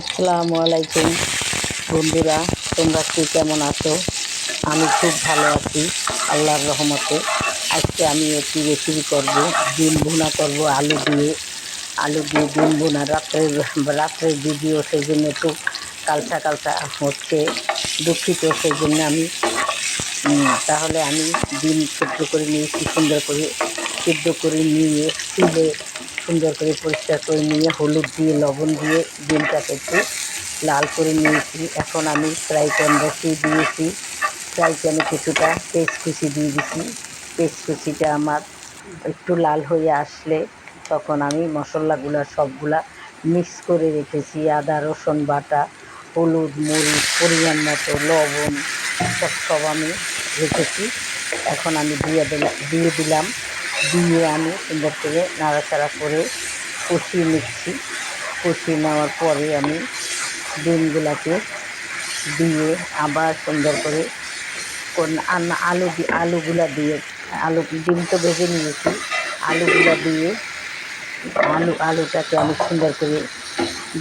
আসসালামু আলাইকুম। বন্ধুরা, তোমরা কে কেমন আছো? আমি খুব ভালো আছি, আল্লাহর রহমতে। আজকে আমি একটি রেসিপি করব, ডিম ভুনা করব, আলু দিয়ে। আলু দিয়ে ডিম ভুনা রাত্রে, রাত্রের ভিডিও সেই জন্য একটু কালচা কালচা হচ্ছে, দুঃখিত সেই জন্য আমি তাহলে আমি ডিম সেদ্ধ করে নিয়েছি, সুন্দর করে সেদ্ধ করে নিয়ে তুলে সুন্দর করে পরিষ্কার করে নিয়ে, হলুদ দিয়ে, লবণ দিয়ে ডিমটাকে একটু লাল করে নিয়েছি। এখন আমি ফ্রাই প্যান বসিয়ে দিয়েছি। ফ্রাই প্যানে কিছুটা পেস্ট কুচি দিয়ে দিছি। পেস্ট কুচিটা আমার একটু লাল হয়ে আসলে তখন আমি মশলাগুলো সবগুলা মিক্স করে রেখেছি। আদা, রসুন বাটা, হলুদ, মরিচ, পরিমাণ মতো, লবণ, সব সব আমি রেখেছি। এখন আমি দিয়ে দিলাম দিয়ে দিলাম দিয়ে আমি সুন্দর করে নাড়াচাড়া করে কষিয়ে নিচ্ছি। কষিয়ে নেওয়ার পরে আমি ডিমগুলাকে দিয়ে আবার সুন্দর করে আলু আলুগুলা দিয়ে, আলু ডিম তো ভেজে নিয়েছি, আলুগুলা দিয়ে আলু আলুটাকে আমি সুন্দর করে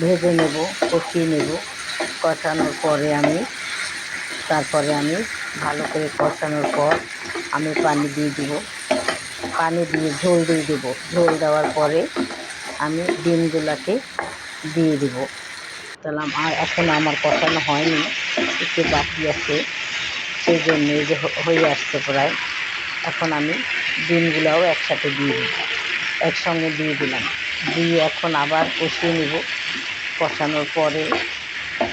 ভেজে নেব, কষিয়ে নেব। কষানোর পরে আমি, তারপরে আমি ভালো করে কষানোর পর আমি পানি দিয়ে দিব। পানি দিয়ে ঝোল দিয়ে দেবো। ঝোল দেওয়ার পরে আমি ডিমগুলাকে দিয়ে দিব। তাহলে আর এখন আমার কষানো হয়নি, একটু বাকি আছে। সেই জন্য যে হয়ে আসছে প্রায়। এখন আমি ডিমগুলাও একসাথে দিয়ে দিব। একসঙ্গে দিয়ে দিলাম। দিয়ে এখন আবার কষিয়ে নেব। কষানোর পরে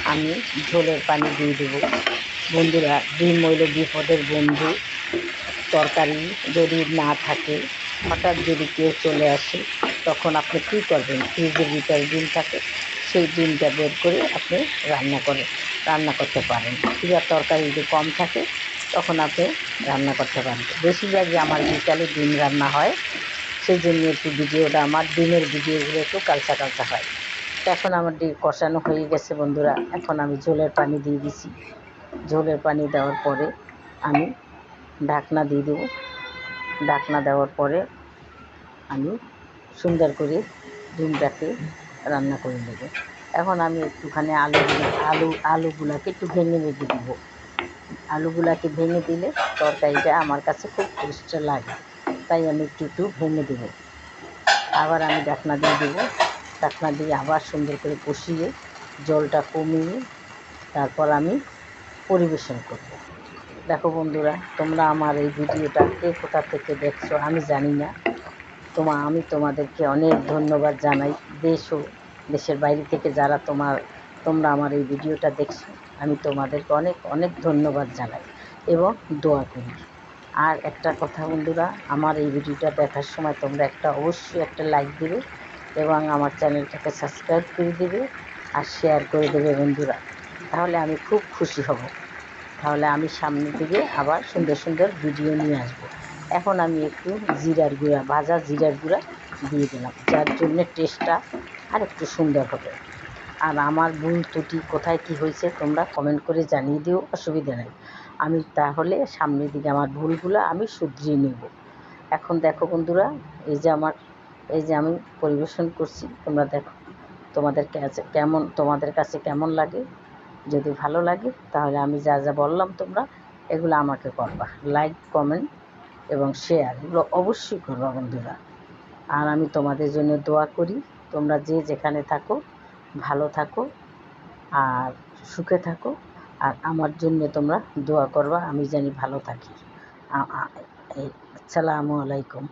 আমি ঝোলের পানি দিয়ে দেবো। বন্ধুরা, ডিম হইল বিপদের বন্ধু। তরকারি যদি না থাকে, হঠাৎ যদি কেউ চলে আসে, তখন আপনি কী করবেন? ফ্রিজের ভিতরে ডিম থাকে, সেই ডিমটা বের করে আপনি রান্না করে, রান্না করতে পারেন। কিংবা তরকারি যদি কম থাকে, তখন আপনি রান্না করতে পারেন। বেশিরভাগই আমার বিকালে ডিম রান্না হয়। সেই জন্য একটু ভিডিওটা আমার ডিমের ভিডিওগুলো একটু কালচা কালচা হয়। এখন আমার ডিম কষানো হয়ে গেছে বন্ধুরা। এখন আমি ঝোলের পানি দিয়ে দিছি। ঝোলের পানি দেওয়ার পরে আমি ঢাকনা দিয়ে দেবো। ঢাকনা দেওয়ার পরে আমি সুন্দর করে ডিমটাকে রান্না করে নেব। এখন আমি একটুখানি আলুগুলো আলু, আলুগুলাকে একটু ভেঙে রেখে দেবো। আলুগুলাকে ভেঙে দিলে তরকারিটা আমার কাছে খুব টেস্টে লাগে, তাই আমি একটু একটু ভেঙে দেবো। আবার আমি ঢাকনা দিয়ে দেবো। ঢাকনা দিয়ে আবার সুন্দর করে কষিয়ে জলটা কমিয়ে তারপর আমি পরিবেশন করব। দেখো বন্ধুরা, তোমরা আমার এই ভিডিওটা কে কোথা থেকে দেখছ আমি জানি না। তোমা, আমি তোমাদেরকে অনেক ধন্যবাদ জানাই। দেশ ও দেশের বাইরে থেকে যারা তোমার, তোমরা আমার এই ভিডিওটা দেখছ, আমি তোমাদেরকে অনেক অনেক ধন্যবাদ জানাই এবং দোয়া করি। আর একটা কথা বন্ধুরা, আমার এই ভিডিওটা দেখার সময় তোমরা একটা অবশ্যই একটা লাইক দেবে এবং আমার চ্যানেলটাকে সাবস্ক্রাইব করে দেবে আর শেয়ার করে দেবে বন্ধুরা। তাহলে আমি খুব খুশি হব। তাহলে আমি সামনে দিকে আবার সুন্দর সুন্দর ভিডিও নিয়ে আসব। এখন আমি একটু জিরার গুঁড়া, ভাজা জিরার গুঁড়া দিয়ে দিলাম, যার জন্য টেস্টটা আর একটু সুন্দর হবে। আর আমার ভুল ত্রুটি কোথায় কি হয়েছে তোমরা কমেন্ট করে জানিয়ে দিও, অসুবিধা নেই। আমি তাহলে সামনের দিকে আমার ভুলগুলো আমি শুধরিয়ে নেব। এখন দেখো বন্ধুরা, এই যে আমার, এই যে আমি পরিবেশন করছি, তোমরা দেখো তোমাদের কাছে কেমন, তোমাদের কাছে কেমন লাগে? যদি ভালো লাগে, তাহলে আমি যা যা বললাম তোমরা, এগুলো আমাকে করবা। লাইক কমেন্ট এবং শেয়ার এগুলো অবশ্যই করবা বন্ধুরা। আর আমি তোমাদের জন্য দোয়া করি, তোমরা যে যেখানে থাকো, ভালো থাকো আর সুখে থাকো। আর আমার জন্য তোমরা দোয়া করবা, আমি জানি ভালো থাকি। আসসালামু আলাইকুম।